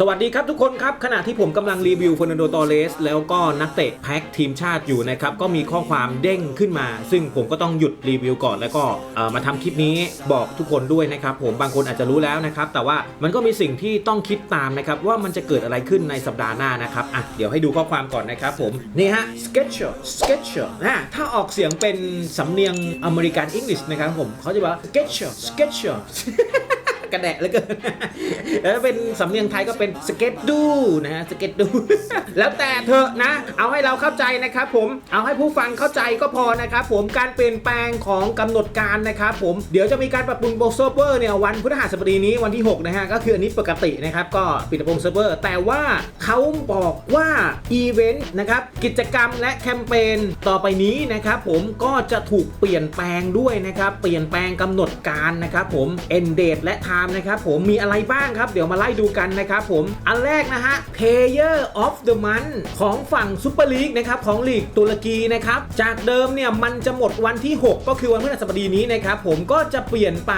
สวัสดีครับทุกคนครับ ขณะที่ผมกำลังรีวิวฟ e น n โดตอเลสแล้วก็นักเตะแพ็คทีมชาติอยู่นะครับ ก็มีข้อความเด้งขึ้นมา ซึ่งผมก็ต้องหยุดรีวิวก่อนแล้วก็มาทำคลิปนี้บอกทุกคนด้วยนะครับ ผมบางคนอาจจะรู้แล้วนะครับ แต่ว่ามันก็มีสิ่งที่ต้องคิดตามนะครับ ว่ามันจะเกิดอะไรขึ้นในสัปดาห์หน้านะครับอะเดี๋ยวให้ดูข้อความก่อนนะครับผมนี่ฮะ sketcher sketcher นะถ้าออกเสียงเป็นสำเนียงอเมริกันอังกฤษนะครับผมเขาจะบอกว่า sketcher sketcher กระแดะเหลือเกิน แล้วเป็นสำเนียงไทยก็เป็นสเก็ตดูนะฮะสเก็ตดู แล้วแต่เถอะนะ เอาให้เราเข้าใจนะครับผมเอาให้ผู้ฟังเข้าใจก็พอนะครับผมการเปลี่ยนแปลงของกำหนดการนะครับผมเดี๋ยวจะมีการปรับปรุงโปรเซิร์ฟเวอร์เนี่ยวันพฤหัสบดีนี้วันที่ 6 นะฮะ ก็คืออันนี้ปกตินะครับ ก็ปิดปรับปรุงเซิร์ฟเวอร์ แต่ว่าเขาบอกว่าอีเวนต์นะครับ กิจกรรมและแคมเปญต่อไปนี้นะครับผมก็จะถูกเปลี่ยนแปลงด้วยนะครับ เปลี่ยนแปลงกำหนดการนะครับผม end date และ time นะครับผมมีอะไรบ้างครับ เดี๋ยวมาไล่ดูกันนะครับผมอันแรกนะฮะ Player of the Month ของฝั่งซูเปอร์ลีกนะครับของลีกตุรกีนะครับจากเดิมเนี่ยมันจะหมดวันที่ 6 ก็คือวันพฤหัสบดีนี้นะครับผมก็จะเปลี่ยนไป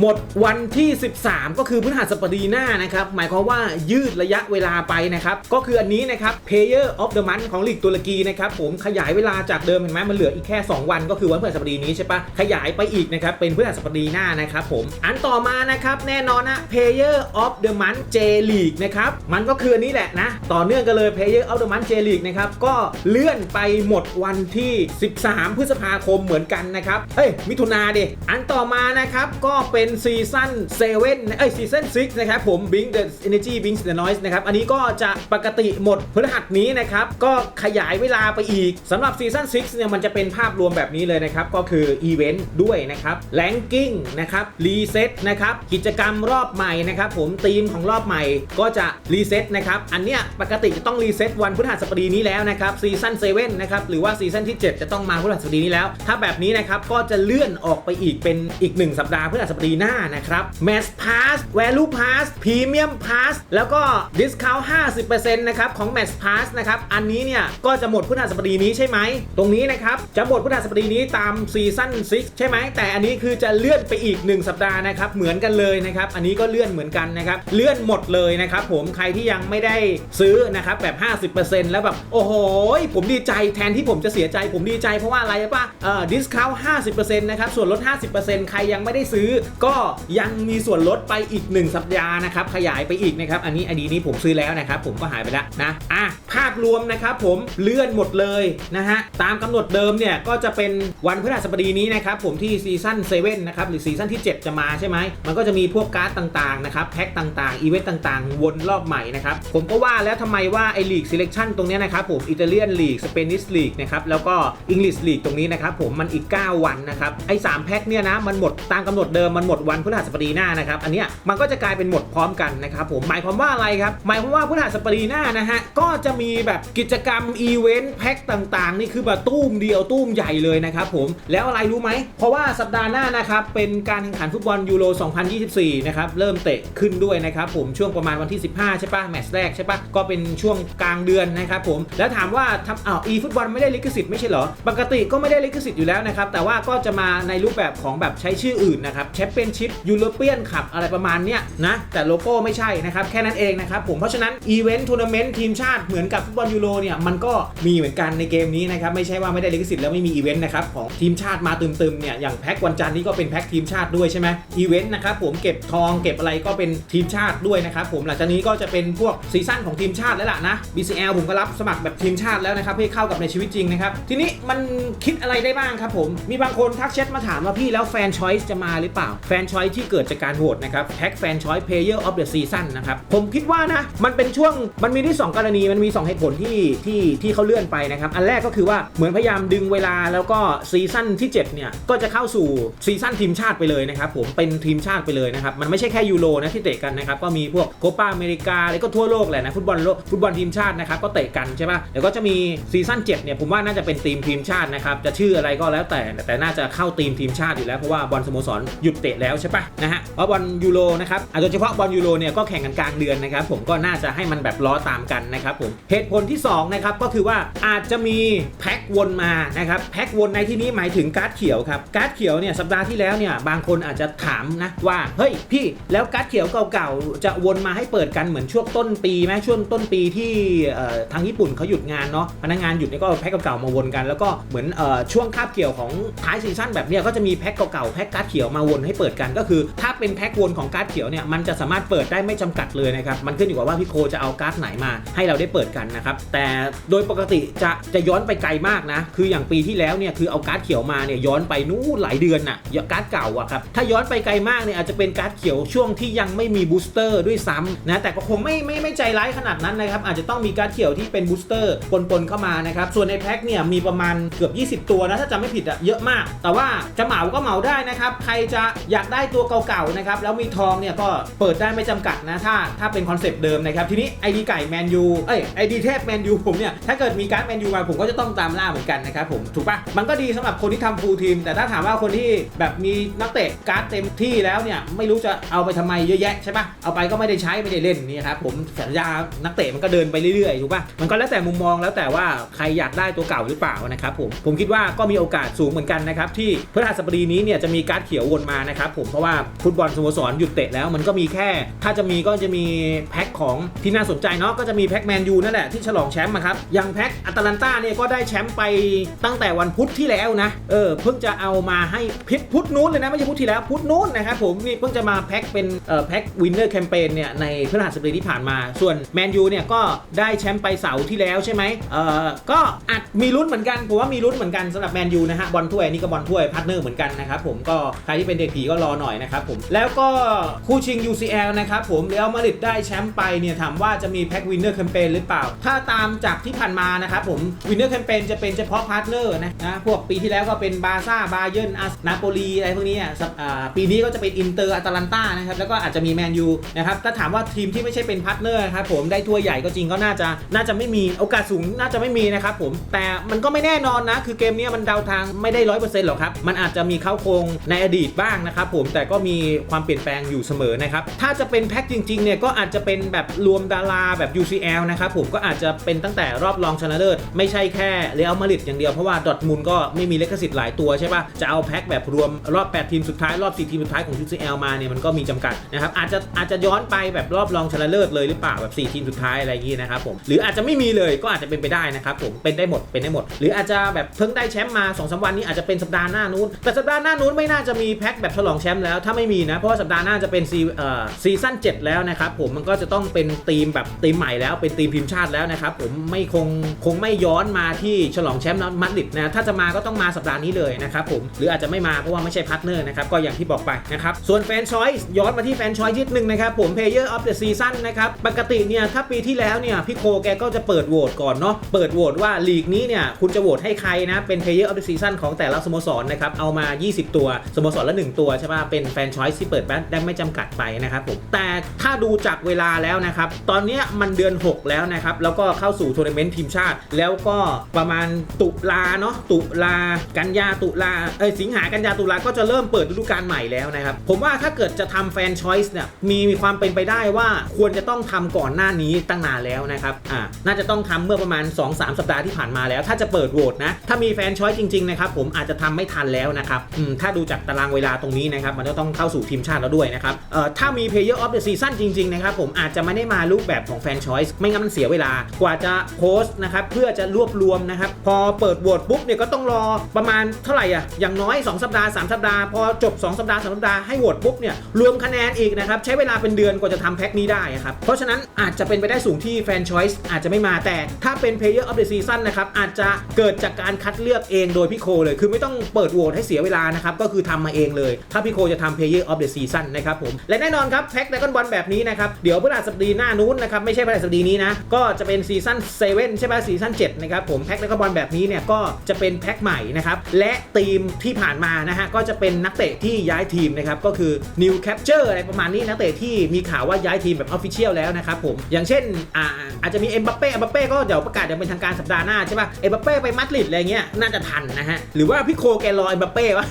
หมดวันที่ 13 ก็คือพฤหัสบดีหน้านะครับหมายความว่ายืดระยะเวลาไปนะครับก็คืออันนี้นะครับ Player of the Month ของลีกตุรกีนะครับผมขยายเวลาจากเดิมเห็นไหมมันเหลืออีกแค่ 2 วัน ก็คือวันพฤหัสบดีนี้ใช่ปะขยายไปอีกนะครับเป็นพฤหัสบดีหน้านะครับผมอันต่อมานะครับแน่นอนนะ Player of the Month J League นะครับ มันก็คืออันนี้แหละนะ ต่อเนื่องกันเลย Player of the Month J League นะครับ ก็เลื่อนไปหมดวันที่ 13 พฤษภาคมเหมือนกันนะครับ เฮ้ย มิถุนาดิ อันต่อมานะครับ ก็เป็นซีซั่น7เอ้ยซีซั่น6นะครับ ผม Bing the Energy Bing the Noise นะครับ อันนี้ก็จะปกติหมดพฤหัสนี้นะครับ ก็ขยายเวลาไปอีกสำหรับซีซั่น6เนี่ยมันจะเป็นภาพรวมแบบนี้เลยนะครับ ก็คืออีเวนต์ด้วยนะครับแลนกิ้งนะครับรีเซ็ตนะครับกิจกรรมรอบใหม่นะครับผมธีมของรอบใหม่ก็จะรีเซ็ตนะครับอันเนี้ยปกติจะต้องรีเซ็ตวันพฤหัสบดีนี้แล้วนะครับซีซั่น7นะครับหรือว่าซีซั่นที่ 7 จะต้องมาพฤหัสบดีนี้แล้ว ถ้าแบบนี้นะครับก็จะเลื่อนออกไปอีกเป็นอีก 1 สัปดาห์พฤหัสบดีหน้านะครับ Mass Pass Value Pass Premium Pass แล้วก็ Discount 50%นะครับของ Mass Pass นะครับอันนี้เนี่ยก็จะหมดพฤหัสบดีนี้ใช่ไหมตรงนี้นะครับจะหมดพฤหัสบดีนี้ตามซีซั่น6ใช่ไหมแต่อันนี้คือจะเลื่อนไปอีก 1 สัปดาห์นะครับเหมือนกันเลยนะครับ อันนี้ก็เลื่อนเหมือนกันนะครับ เลื่อนหมดเลยนะครับผม ใครที่ยังไม่ได้ซื้อนะครับแบบ 50%แล้วแบบ โอ้โห ผมดีใจแทนที่ผมจะเสียใจ ผมดีใจเพราะว่าอะไรป่ะเอ่อ discount 50%นะครับ ส่วนลด 50%ใครยังไม่ได้ซื้อ ก็ยังมีส่วนลดไปอีก 1 สัปดาห์นะครับ ขยายไปอีกนะครับ อันนี้อดีนี้ผมซื้อแล้วนะครับ ผมก็หายไปแล้วนะ อะ ภาพรวมนะครับผมเลื่อนหมดเลยนะฮะ ตามกำหนดเดิมเนี่ยก็จะเป็นวันพฤหัสบดีนี้นะครับผมที่ซีซั่น7นะครับหรือซีซั่นที่ 7 จะมาใช่ไหมมันก็จะมีพพวกการ์ดต่างๆนะครับแพ็คต่างๆอีเวนต์ต่างๆ วนรอบใหม่นะครับผมก็ว่าแล้วทำไมว่าไอลีกซีเลคชั่นตรงนี้นะครับผมอิตาเลียนลีกสเปนิชลีกนะครับแล้วก็อังกฤษลีกตรงนี้นะครับผมมันอีก 9 วันนะครับไอ้3แพ็คเนี่ยนะมันหมดตามกำหนดเดิมมันหมดวันพฤหัสบดีหน้านะครับอันเนี้ยมันก็จะกลายเป็นหมดพร้อมกันนะครับผมหมายความว่าอะไรครับหมายความว่าพฤหัสบดีหน้านะฮะก็จะมีแบบกิจกรรมอีเวนต์แพ็คต่างๆ นี่คือแบบตู้มเดียวตู้มใหญ่เลยนะครับผมแล้วอะไรรู้ไหมเพราะว่าสัปดาห์หน้านะครับเป็นการแข่งขันฟุตบอลยูโร 2024นะครับเริ่มเตะขึ้นด้วยนะครับผมช่วงประมาณวันที่ 15 ใช่ปะแมตช์แรกใช่ปะก็เป็นช่วงกลางเดือนนะครับผมแล้วถามว่าทำอ้าวอีฟุตบอลไม่ได้ลิขสิทธิ์ไม่ใช่เหรอ ปกติก็ไม่ได้ลิขสิทธิ์อยู่แล้วนะครับแต่ว่าก็จะมาในรูปแบบของแบบใช้ชื่ออื่นนะครับแชมเปี้ยนชิพยูโรเปียนขับอะไรประมาณเนี้ยนะแต่โลโก้ไม่ใช่นะครับแค่นั้นเองนะครับผมเพราะฉะนั้นอีเวนต์ทัวร์นาเมนต์ทีมชาติเหมือนกับฟุตบอลยูโรเนี่ยมันก็มีเหมือนกันในเกมนี้นะครับไม่ใช่ว่าไม่ได้ลิขสิทธิ์แล้วไม่มีอีเวนต์นะครับของทีมชาติมาตึมๆเนี่ยอย่างแพ็ควันจันทร์นี่ก็เป็นแพ็คทีมชาติด้วยใช่ไหมอีเวนต์นะครับผมเก็บทองเก็บอะไรก็เป็นทีมชาติด้วยนะครับผมหลังจากนี้ก็จะเป็นพวกซีซั่นของทีมชาติแล้วล่ะนะ BCL ผมก็รับสมัครแบบทีมชาติแล้วนะครับเพื่อเข้ากับในชีวิตจริงนะครับทีนี้มันคิดอะไรได้บ้างครับผมมีบางคนทักแชทมาถามว่าพี่แล้วแฟนชอยส์จะมาหรือเปล่า แฟนชอยส์ที่เกิดจากการโหวตนะครับแท็กแฟนชอยส์เพลเยอร์ออฟเดอะซีซั่นนะครับผมคิดว่านะมันเป็นช่วงมันมีที่สองกรณีมันมีสองเหตุผลที่ที่ที่เขาเลื่อนไปนะครับอันแรกก็คือว่าเหมือนพยายามดึงเวลาแล้วก็ซีซั่นที่7เนี่ยก็จะเข้าสู่ซีซั่นทีมชาติไปเลยนะครับผมเป็นทีมชาติไปเลยนะครับ มันไม่ใช่แค่ยูโรนะที่เตะกันนะครับก็มีพวกโคปาอเมริกาแล้วก็ทั่วโลกแหละนะฟุตบอลโลกฟุตบอลทีมชาตินะครับก็เตะกันใช่ป่ะเดี๋ยวก็จะมีซีซั่น7เนี่ยผมว่าน่าจะเป็นทีมทีมชาตินะครับจะชื่ออะไรก็แล้วแต่แต่น่าจะเข้าทีมทีมชาติอยู่แล้วเพราะว่าบอลสโมสรหยุดเตะแล้วใช่ป่ะนะฮะเพราะบอลยูโรนะครับโดยเฉพาะบอลยูโรเนี่ยก็แข่งกันกลางเดือนนะครับผมก็น่าจะให้มันแบบล้อตามกันนะครับผมเหตุผลที่สองนะครับก็คือว่าอาจจะมีแพ็ควนมานะครับแพ็ควนในที่นี้หมายถึงการ์ดเขียวครับการ์ดเขียวเนี่ยสัปดาห์ที่แล้วเนี่ยบางคนอาจจะถามนะว่าเฮ้ฮ้ยพี่แล้วการ์ดเขียวเก่าๆจะวนมาให้เปิดกันเหมือนช่วงต้นปีไหมช่วงต้นปีที่ทางญี่ปุ่นเขาหยุดงานเนาะพนักงานหยุดเนี่ยก็แพ็คเก่าๆมาวนกัน แล้วก็เหมือนอช่วงคาบเกี่ยวของท้ายซีซั่นแบบเนี้ยก็จะมีแพ็คเก่าๆแพ็คการ์ดเขียวมาวนให้เปิดกันก็คือ ถ้าเป็นแพ็ควนของการ์ดเขียวเนี่ยมันจะสามารถเปิดได้ไม่จำกัดเลยนะครับมันขึ้นอยู่กับว่าพี่โคจะเอาการ์ดไหนมาให้เราได้เปิดกันนะครับแต่โดยปกติจะจะย้อนไปไกลมากนะคืออย่างปีที่แล้วเนี่ยคือเอาการ์ดเขียวมาเนี่ยย้อนไปนู่นหลายเดือนน่ะการ์ดเก่าอะครับถ้าย้อนไปไกลมากเนี่ยอาจจะเป็นการ์ดเขียวช่วงที่ยังไม่มีบูสเตอร์ด้วยซ้ำนะแต่ก็คงไม่ไม่ไม่ใจร้ายขนาดนั้นนะครับอาจจะต้องมีการ์ดเขียวที่เป็นบูสเตอร์ปนๆเข้ามานะครับส่วนในแพ็คเนี่ยมีประมาณเกือบ 20 ตัวนะถ้าจำไม่ผิดอะเยอะมาก แต่ว่าจะเหมาก็เหมาได้นะครับใครจะอยากได้ตัวเก่าๆนะครับแล้วมีทองเนี่ยก็เปิดได้ไม่จำกัดนะถ้าถ้าเป็นคอนเซปต์เดิมนะครับทีนี้ไอดีไก่แมนยูเอ้ยไอดีเทพแมนยูผมเนี่ยถ้าเกิดมีการ์ดแมนยูมาผมก็จะต้องตามล่าเหมือนกันนะครับผมถูกปะมันก็ดีสำหรับคนที่ทำฟูลทีม แต่ถ้าถามว่าคนที่แบบมีนักเตะการ์ดเต็มที่แล้วเนี่ยไม่รู้จะเอาไปทำไมเยอะแยะใช่ปะเอาไปก็ไม่ได้ใช้ไม่ได้เล่นนี่ครับผมสัญญานักเตะมันก็เดินไปเรื่อยๆถูกปะมันก็แล้วแต่มุมมองแล้วแต่ว่าใครอยากได้ตัวเก่าหรือเปล่านะครับผมผมคิดว่าก็มีโอกาสสูงเหมือนกันนะครับที่พฤหัสบดีนี้เนี่ยจะมีการ์ดเขียววนมานะครับผมเพราะว่าฟุตบอลสโมสรหยุดเตะแล้วมันก็มีแค่ ถ้าจะมีก็จะมีแพ็คของที่น่าสนใจเนาะก็จะมีแพ็คแมนยูนั่นแหละที่ฉลองแชมป์ครับอย่างแพ็คอัตแลนตาเนี่ยก็ได้แชมป์ไปตั้งแต่วันพุธที่แล้วนะเออเพิ่งจะเอามาให้พิษพุธนู้นเลยนะไม่ใช่พุธที่แล้วพุธนู้นนะครับผมนี่เพิ่งจะมาแพ็คเป็นแพ็ควินเนอร์แคมเปญเนี่ยในพฤหัสบดีที่ผ่านมา ส่วนแมนยูเนี่ยก็ได้แชมป์ไปเสาร์ที่แล้วใช่ไหมเออก็อาจมีลุ้นเหมือนกันผมว่ามีลุ้นเหมือนกันสำหรับแมนยูนะฮะบอลถ้วยนี่ก็บอลถ้วยพาร์ทเนอร์เหมือนกันนะครับผมก็ใครที่เป็นเด็กผีก็รอหน่อยนะครับผมแล้วก็คู่ชิง UCL นะครับผมเรอัลมาดริดได้แชมป์ไปเนี่ยถามว่าจะมีแพ็ควินเนอร์แคมเปญหรือเปล่า ถ้าตามจากที่ผ่านมานะครับผมวินเนอร์แคมเปญจะเป็นเฉพาะพาร์ทเนอร์นะนะพวกปีที่แล้วก็เป็นบาซ่าบาเยิร์นอานาโปลีอะไรพวกนี้อะปีนี้ก็จะเป็นอินเตอร์อาตแลนตานะครับแล้วก็อาจจะมีแมนยูนะครับถ้าถามว่าทีมที่ไม่ใช่เป็นพาร์ทเนอร์ครับผมได้ถ้วยใหญ่ก็จริงก็น่าจะน่าจะไม่มีโอกาสสูงน่าจะไม่มีนะครับผมแต่มันก็ไม่แน่นอนนะ คือเกมเนี้ยมันเดาทางไม่ได้ร้อยเปอร์เซ็นต์หรอกครับ มันอาจจะมีเข้าโครงในอดีตบ้างนะครับผมแต่ก็มีความเปลี่ยนแปลงอยู่เสมอนะครับถ้าจะเป็นแพ็คจริงๆเนี่ยก็อาจจะเป็นแบบรวมดาราแบบ UCL นะครับผมก็อาจจะเป็นตั้งแต่รอบรองชนะเลิศไม่ใช่แค่เรอัลมาดริดอย่างเดียวเพราะว่าดอทมุนก็ไม่มีเลขสิทธิ์หลายตัวใช่ปะจะเอาแพ็คแบบรวมรอบ 8 ทีมสุดท้ายรอบ 4 ทีมสุดท้ายของ UCL มาเนี่ยมันก็มีจำกัดนะครับอาจจะอาจจะย้อนไปแบบรอบรองชนะเลิศเลยหรือเปล่าแบบ 4 ทีมสุดท้ายอะไรอย่างงี้นะครับผมหรืออาจจะไม่มีเลยก็อาจจะเป็นไปได้นะครับผมเป็นได้หมดเป็นได้หมด หรืออาจจะแบบเพิ่งได้แชมป์มา2อสวันนี้อาจจะเป็นสัปดาห์หน้านู้น แต่สัปดาห์หน้านู้นไม่น่าจะมีแพ็คแบบฉลองแชมป์แล้วถ้าไม่มีนะเพราะว่าสัปดาห์หน้าจะเป็นซีเอ่อซีซั่น7แล้วนะครับผมมันก็จะต้องเป็นทีมแบบทีมใหม่แล้วเป็นทีมทีมชาติแล้วนะครับผมไม่คงคงไม่ย้อนมาที่ฉลองแชมป์มาดริดนะถ้าจะมาก็ต้องมาสัปดาห์นี้เลยนะครับผมหรืออาจจะไม่มาเพราะว่าไม่ใช่พาร์ทเนอร์นะครับก็อย่างที่บอกไปนะครับส่วนแฟนชอยส์ย้อนมาที่แฟนชอยส์นิดนึงนะครับผม Player of the Season นะครับ ปกติเนี่ยถ้าปีที่แล้วเนี่ยพี่โคแกก็จะเปิดโหวตก่อนเนาะเปิดโหวตว่าลีกนี้เนี่ยคุณจะโหวตให้ใครนะเป็น Player of the Season ของแต่ละสโมสรนะครับเอามา 20 ตัวสโมสรละ 1 ตัวใช่ป่ะเป็นแฟนชอยส์ที่เปิดได้ไม่จำกัดไปนะครับผมแต่ถ้าดูจากเวลาแล้วนะครับตอนเนี้ยมันเดือน 6 แล้วนะครับแล้วก็เข้าสู่ทัวร์นาเมนต์ทีมชาติ แล้วก็ประมาณตุลาเนาะตุลากันยาตุลาเอ้ยสิงหากันยาตุลาก็จะเริ่มเปิดฤดูกาลใหม่แล้วนะครับผมว่าถ้าาเกิดจะทำแฟนชอยส์เนี่ยมีมีความเป็นไปได้ว่าควรจะต้องทำก่อนหน้านี้ตั้งนานแล้วนะครับอ่าน่าจะต้องทำเมื่อประมาณ 2-3 สัปดาห์ที่ผ่านมาแล้ว ถ้าจะเปิดโหวตนะ ถ้ามีแฟนชอยส์จริงๆนะครับผมอาจจะทำไม่ทันแล้วนะครับอืมถ้าดูจากตารางเวลาตรงนี้นะครับมันจะต้องเข้าสู่ทีมชาติแล้วด้วยนะครับเอ่อถ้ามี Player of the Season จริงๆนะครับผมอาจจะไม่ได้มารูปแบบของแฟนชอยส์ไม่งั้นมันเสียเวลากว่าจะโพสต์นะครับเพื่อจะรวบรวมนะครับพอเปิดโหวตปุ๊บเนี่ยก็ต้องรอประมาณเท่าไหร่อะอย่างน้อย 2 สัปดาห์ 3 สัปดาห์พอจบ 2 สัปดาห์3สัปดาห์ให้โหวตปุ๊บเนี่ยรวมคะแนนอีกนะครับใช้เวลาเป็นเดือนกว่าจะทำแพ็คนี้ได้อะครับเพราะฉะนั้นอาจจะเป็นไปได้สูงที่แฟนชอยส์อาจจะไม่มาแต่ถ้าเป็น Player of the Season นะครับอาจจะเกิดจากการคัดเลือกเองโดยพี่โคเลย คือไม่ต้องเปิดโหวตให้เสียเวลานะครับก็คือทำมาเองเลย ถ้าพี่โคจะทำ Player of the Season นะครับผมและแน่นอนครับแพ็คดกันบอลแบบนี้นะครับเดี๋ยวพฤหัสบดีหน้านู้นนะครับไม่ใช่พฤหัสบดีนี้นะก็จะเป็นซีซั่น7ใช่ไหมซีซั่น7นะครับผมแพ็คดกันบอลแบบนี้เนี่ยก็จะเป็นแพ็คใหม่นะครับและทีมที่ผ่านมานะฮะก็จะเป็นนักเตะที่ย้ายทีมนะครับก็คือ New Capture อะไรประมาณนี้นักเตะที่มีข่าวว่าย้ายทีมแบบออฟฟิเชียลแล้วนะครับผม อย่างเช่นอ่าอาจจะมีเอ็มบัปเป้เอ็มบัปเป้ก็เดี๋ยวประกาศอย่างเป็นทางการสัปดาห์หน้าใช่ป่ะเอ็มบัปเป้ไปมาดริดอะไรเงี้ยน่าจะทันนะฮะ หรือว่าพี่โคแกรอเอ็มบัปเป้วะ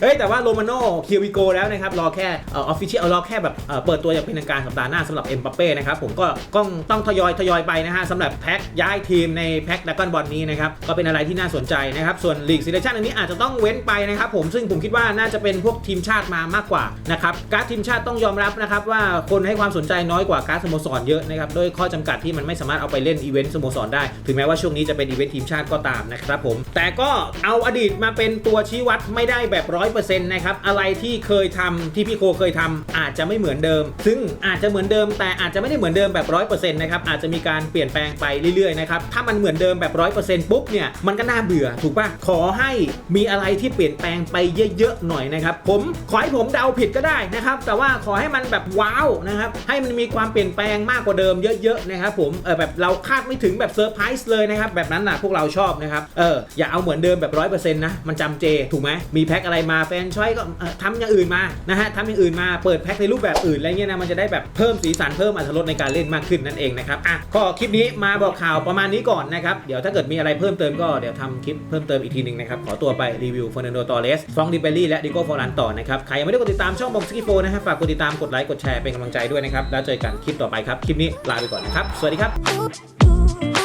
เฮ้ยแต่ว่าโรมาโน่คิวิโกแล้วนะครับรอแค่ออฟฟิเชียลรอแค่แบบเปิดตัวอย่างเป็นทางการสัปดาห์หน้าสำหรับเอ็มบัปเป้นะครับผมก็ต้องต้องทยอยทยอยไปนะฮะสำหรับแพ็คย้ายทีมในแพ็คดักกอนบอลนี้นะครับก็เป็นอะไรที่น่าสนใจนะครับส่วนลีกซีเลชันอันนี้อาจจะต้องเว้นไปนะครับผมซึ่งผมคิดว่าน่าจะเป็นพวกทีมชาติมามากกว่านะครับการ์ดทีมชาติต้องยอมรับนะครับว่าคนให้ความสนใจน้อยกว่าการ์ดสโมสรเยอะนะครับโดยข้อจำกัดที่มันไม่สามารถเอาไปเล่นอีเวนต์สโมสรได้ ถึงแม้ว่าช่วงนี้จะเป็นอีเวนต์ทีมชาติก็ตามนะครับผม แต่ก็เอาอดีตมาเป็นตัวชี้วัดไม่ได้แบบร้อยเปอร์เซ็นต์นะครับอะไรที่เคยทำที่พี่โคเคยทำอาจจะไม่เหมือนเดิม ซึ่งอาจจะเหมือนเดิม แต่อาจจะไม่ได้เหมือนเดิมแบบร้อยเปอร์เซ็นต์นะครับอาจจะมีการเปลี่ยนแปลงไปเรื่อยๆนะครับถ้ามันเหมือนเดิมแบบร้อยเปอร์เซ็นต์ปุ๊บเนี่ยมันก็น่าเบื่อถูกปะขอให้มีอะไรที่เปลี่ยนแปลงไปเยอะๆหน่อยนะครับผมขอให้ผมเดาผิดก็ได้นะครับ แต่ว่าขอให้มันแบบว้าวนะครับ ให้มันมีความเปลี่ยนแปลงมากกว่าเดิมเยอะๆนะครับผม เออแบบเราคาดไม่ถึงแบบเซอร์ไพรส์เลยนะครับ แบบนั้นนะพวกเราชอบนะครับ เออ อย่าเอาเหมือนเดิมแบบร้อยเปอร์เซ็นต์นะ มันจำเจ ถูกไหม มีแพ็คอะไรมาแฟนช้อยก็เอ่อทำอย่างอื่นมา นะฮะทำอย่างอื่นมา เปิดแพ็คในรูปแบบอื่นอะไรเงี้ยนะ มันจะได้แบบเพิ่มสีสันเพิ่มอรรถรสในการเล่นมากขึ้นนั่นเองนะครับ อะ ก็คลิปนี้มาบอกข่าวประมาณนี้ก่อนนะครับ เดี๋ยวถ้าเกิดมีอะไรเพิ่มเติมก็เดี๋ยวทำคลิปเพิ่มเติมอีกทีหนึ่งนะครับ ขอตัวไปรีวิวเฟอร์นันโดตอเรสฟรองดิเบลลี่และดิโก้ฟอรันต่อนะครับ ใครยังไม่ได้กดติดตามช่องผมสกีโฟนะฮะฝากกดติดตามกดไลค์กดแชร์เป็นกำลังใจด้วยนะครับแล้วเจอกันคลิปต่อไปครับคลิปนี้ลาไปก่อนนะครับสวัสดีครับ